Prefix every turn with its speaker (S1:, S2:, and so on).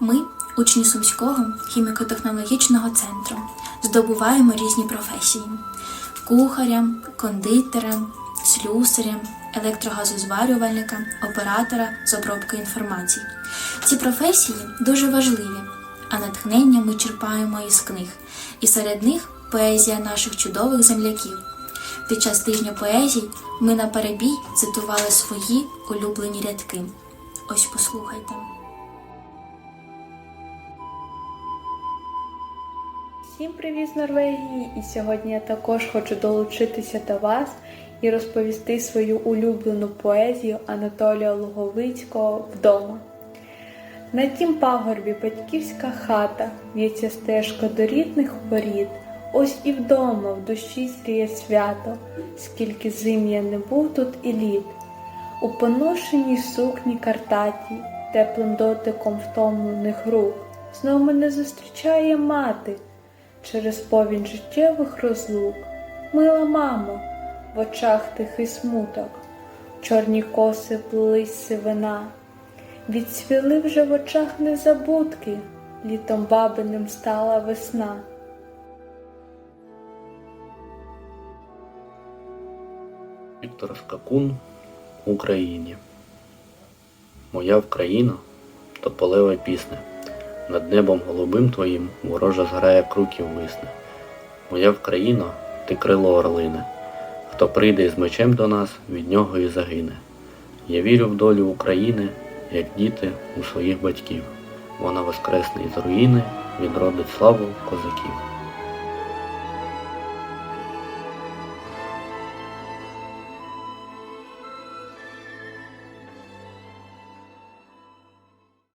S1: Ми, учні Сумського хіміко-технологічного центру, здобуваємо різні професії: кухарям, кондитерам, слюсарям, електрогазозварювальника, оператора з обробки інформації. Ці професії дуже важливі, а натхнення ми черпаємо із книг, і серед них поезія наших чудових земляків. Під час тижня поезій ми на перебій цитували свої улюблені рядки. Ось послухайте.
S2: Всім привіт з Норвегії! І сьогодні я також хочу долучитися до вас і розповісти свою улюблену поезію Анатолія Луговицького вдома. На тім пагорбі батьківська хата, в'ється стежка до рідних порід. Ось і вдома в душі сріє свято, скільки зим я не був тут і літ. У поношеній сукні картаті, теплим дотиком втомлених рук, знов мене зустрічає мати через повінь життєвих розлук. Мила мамо, в очах тихий смуток, чорні коси плились сивина, відсвіли вже в очах незабудки, літом бабиним стала весна.
S3: Віктор Скакун в Україні. Моя Вкраїна то полева пісня. Над небом голубим твоїм ворожа зграя круків висне. Моя Вкраїна, ти крило орлине. Хто прийде з мечем до нас, від нього і загине. Я вірю в долю України, як діти у своїх батьків. Вона воскресне із руїни, відродить славу козаків.